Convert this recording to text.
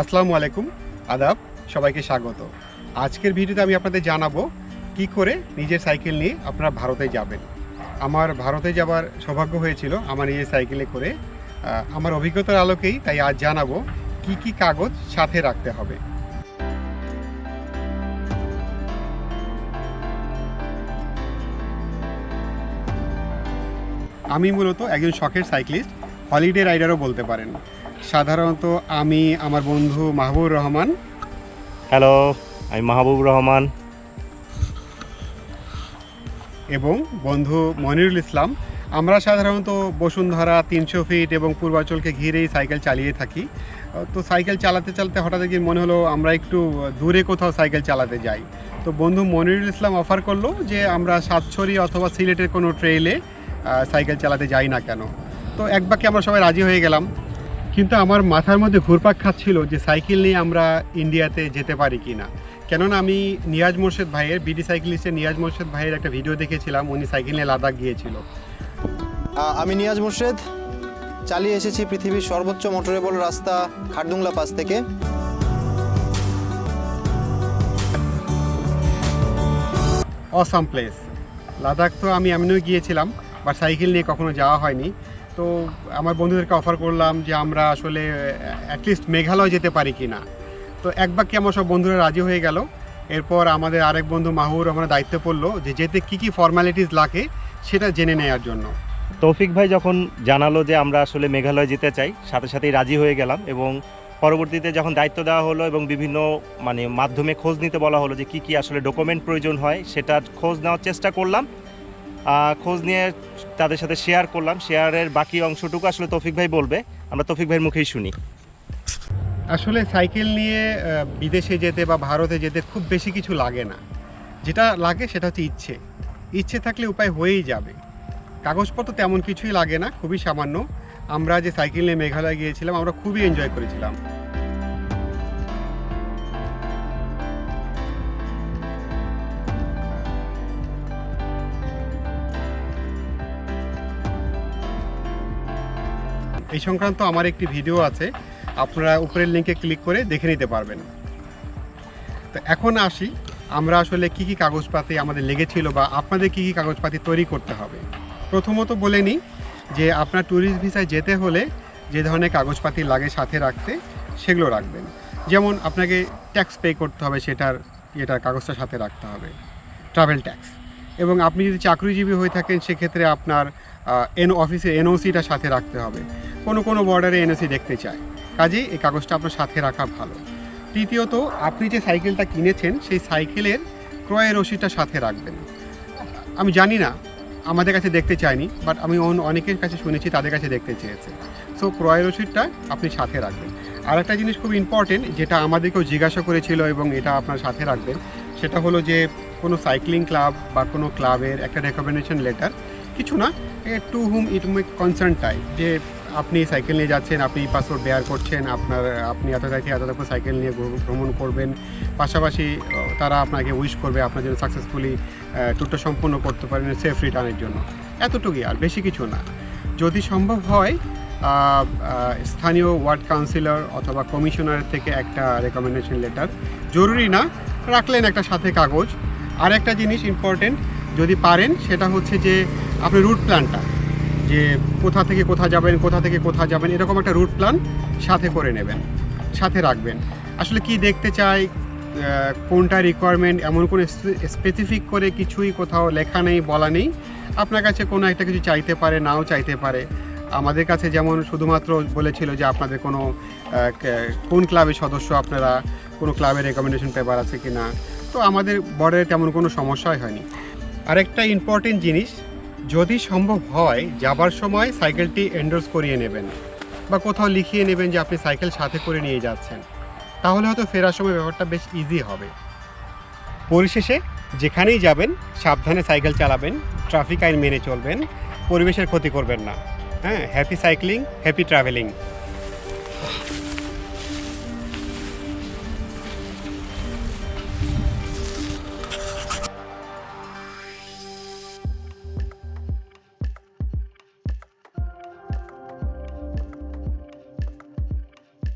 আসসালামু আলাইকুম, আদাব, সবাইকে স্বাগত। আজকের ভিডিওতে আমি আপনাদের জানাব কি করে নিজের সাইকেল নিয়ে আপনারা ভারতে যাবেন। আমার ভারতে যাবার সৌভাগ্য হয়েছিল আমার নিজের সাইকেলে করে। আমার অভিজ্ঞতার আলোকেই তাই আজ জানাব কি কি কাগজ সাথে রাখতে হবে। আমি মূলত একজন শখের সাইক্লিস্ট, হলিডে রাইডারও বলতে পারেন। সাধারণত আমি আমার বন্ধু মাহবুবুর রহমান। হ্যালো আমি মাহবুব রহমান। এবং বন্ধু মনিরুল ইসলাম। আমরা সাধারণত বসুন্ধরা তিনশো ফিট এবং পূর্বাঞ্চলকে ঘিরেই সাইকেল চালিয়ে থাকি। তো সাইকেল চালাতে চালাতে হঠাৎ একদিন মনে হলো আমরা একটু দূরে কোথাও সাইকেল চালাতে যাই। তো বন্ধু মনিরুল ইসলাম অফার করল যে আমরা সাতছড়ি অথবা সিলেটের কোনো ট্রেইলে সাইকেল চালাতে যাই না কেন। তো এক বাক্যে আমরা সবাই রাজি হয়ে গেলাম। কিন্তু আমার মাথার মধ্যে ঘুরপাক খাচ্ছিল যে সাইকেল নিয়ে আমরা ইন্ডিয়াতে যেতে পারি কি না কেননা আমি নিয়াজ মোর্শেদ ভাইয়ের বিডি সাইকেলিস্টের নিয়াজ মোর্শেদ ভাইয়ের একটা ভিডিও দেখেছিলাম উনি সাইকেল নিয়ে লাদাখ গিয়েছিল। আমি নিয়াজ মুর্শেদ চালিয়ে এসেছি পৃথিবীর সর্বোচ্চ মোটরেবল রাস্তা খারদুংলা পাস থেকে। অসাম প্লেস লাদাখ তো আমি এমনিও গিয়েছিলাম বাট সাইকেল নিয়ে কখনো যাওয়া হয়নি। তো আমার বন্ধুদেরকে অফার করলাম যে আমরা আসলে অ্যাটলিস্ট মেঘালয় যেতে পারি কি না তো এক বাক্যে আমার সব বন্ধুরা রাজি হয়ে গেল। এরপর আমাদের আরেক বন্ধু মাহুর আমার দায়িত্ব পড়ল যে যেতে কী কী ফর্মালিটিস লাগে সেটা জেনে নেওয়ার জন্য। তৌফিক ভাই যখন জানালো যে আমরা আসলে মেঘালয় যেতে চাই, সাথে সাথেই রাজি হয়ে গেলাম এবং পরবর্তীতে যখন দায়িত্ব দেওয়া হলো এবং বিভিন্ন মানে মাধ্যমে খোঁজ নিতে বলা হলো যে কি কি আসলে ডকুমেন্ট প্রয়োজন হয় সেটা খোঁজ নেওয়ার চেষ্টা করলাম। খোঁজ নিয়ে তাদের সাথে শেয়ার করলাম। শেয়ারের বাকি অংশটুকু আসলে তৌফিক ভাই বলবে। আমরা তৌফিক ভাইয়ের মুখেই শুনি। আসলে সাইকেল নিয়ে বিদেশে যেতে বা ভারতে যেতে খুব বেশি কিছু লাগে না। যেটা লাগে সেটা হচ্ছে ইচ্ছে। ইচ্ছে থাকলে উপায় হয়েই যাবে। কাগজপত্র তেমন কিছুই লাগে না, খুবই সামান্য। আমরা যে সাইকেল নিয়ে মেঘালয় গিয়েছিলাম, আমরা খুবই এনজয় করেছিলাম। এই সংক্রান্ত আমার একটি ভিডিও আছে, আপনারা উপরের লিঙ্কে ক্লিক করে দেখে নিতে পারবেন। তো এখন আসি, আমরা আসলে কি কি কাগজপাতি আমাদের লেগেছিল বা আপনাদের কি কি কাগজপাতি তৈরি করতে হবে। প্রথমত বলে নিই যে আপনার ট্যুরিস্ট ভিসায় যেতে হলে যে ধরনের কাগজপাতি লাগে সাথে রাখতে সেগুলো রাখবেন। যেমন আপনাকে ট্যাক্স পে করতে হবে সেটার, এটার কাগজটা সাথে রাখতে হবে ট্রাভেল ট্যাক্স এবং আপনি যদি চাকরিজীবী হয়ে থাকেন সেক্ষেত্রে আপনার এন অফিসে এনওসিটা সাথে রাখতে হবে। কোনো কোনো বর্ডারে এনওসি দেখতে চায়। কাজেই এই কাগজটা আপনার সাথে রাখা ভালো। তৃতীয়ত, আপনি যে সাইকেলটা কিনেছেন, সেই সাইকেলের ক্রয়ের রসিদটা সাথে রাখবেন। আমি জানি না, আমাদের কাছে দেখতে চাইনি বাট আমি অন- অনেকের কাছে শুনেছি, তাদের কাছে দেখতে চেয়েছে। সো ক্রয় রসিদটা আপনি সাথে রাখবেন। আর একটা জিনিস খুব ইম্পর্টেন্ট যেটা আমাদেরকেও জিজ্ঞাসা করেছিল এবং এটা আপনার সাথে রাখবেন, সেটা হলো যে, কোনো সাইক্লিং ক্লাব বা কোনো ক্লাবের একটা রেকমেন্ডেশন লেটার কিছু না to whom it may concern type যে আপনি সাইকেল নিয়ে যাচ্ছেন, আপনি পাসপোর্ট বেয়ার করছেন, আপনার, আপনি এত তারিখে এত তারিখ সাইকেল নিয়ে ভ্রমণ করবেন। পাশাপাশি তারা আপনাকে উইশ করবে আপনার জন্য সাকসেসফুলি ট্যুরটা সম্পূর্ণ করতে পারেন সেফ রিটার্নের জন্য। এতটুকুই আর, বেশি কিছু না। যদি সম্ভব হয় স্থানীয় ওয়ার্ড কাউন্সিলর অথবা কমিশনারের থেকে একটা রেকমেন্ডেশন লেটার জরুরি না, রাখলেন একটা সাথে কাগজ। আর একটা জিনিস ইম্পর্টেন্ট যদি পারেন, সেটা হচ্ছে যে, আপনি রুট প্ল্যানটা যে কোথা থেকে কোথা যাবেন, কোথা থেকে কোথা যাবেন, এরকম একটা রুট প্ল্যান সাথে করে নেবেন, সাথে রাখবেন। আসলে কি দেখতে চাই কোনটা রিকোয়ারমেন্ট এমন কোনো স্পেসিফিক করে কিছুই কোথাও লেখা নেই, বলা নেই। আপনার কাছে কোনো একটা কিছু চাইতে পারে, নাও চাইতে পারে। আমাদের কাছে যেমন শুধুমাত্র বলেছিল যে আপনাদের কোনো কোন ক্লাবের সদস্য আপনারা, কোনো ক্লাবের রেকমেন্ডেশন পেপার আছে কি না তো আমাদের বর্ডারে তেমন কোনো সমস্যাই হয়নি। আরেকটা ইম্পর্টেন্ট জিনিস যদি সম্ভব হয়, যাবার সময় সাইকেলটি এন্ডোর্স করিয়ে নেবেন বা কোথাও লিখিয়ে নেবেন যে আপনি সাইকেল সাথে করে নিয়ে যাচ্ছেন। তাহলে হয়তো ফেরার সময় ব্যাপারটা বেশ ইজি হবে। পরিশেষে যেখানেই যাবেন, সাবধানে সাইকেল চালাবেন, ট্রাফিক আইন মেনে চলবেন, পরিবেশের ক্ষতি করবেন না। হ্যাঁ হ্যাপি সাইক্লিং হ্যাপি ট্রাভেলিং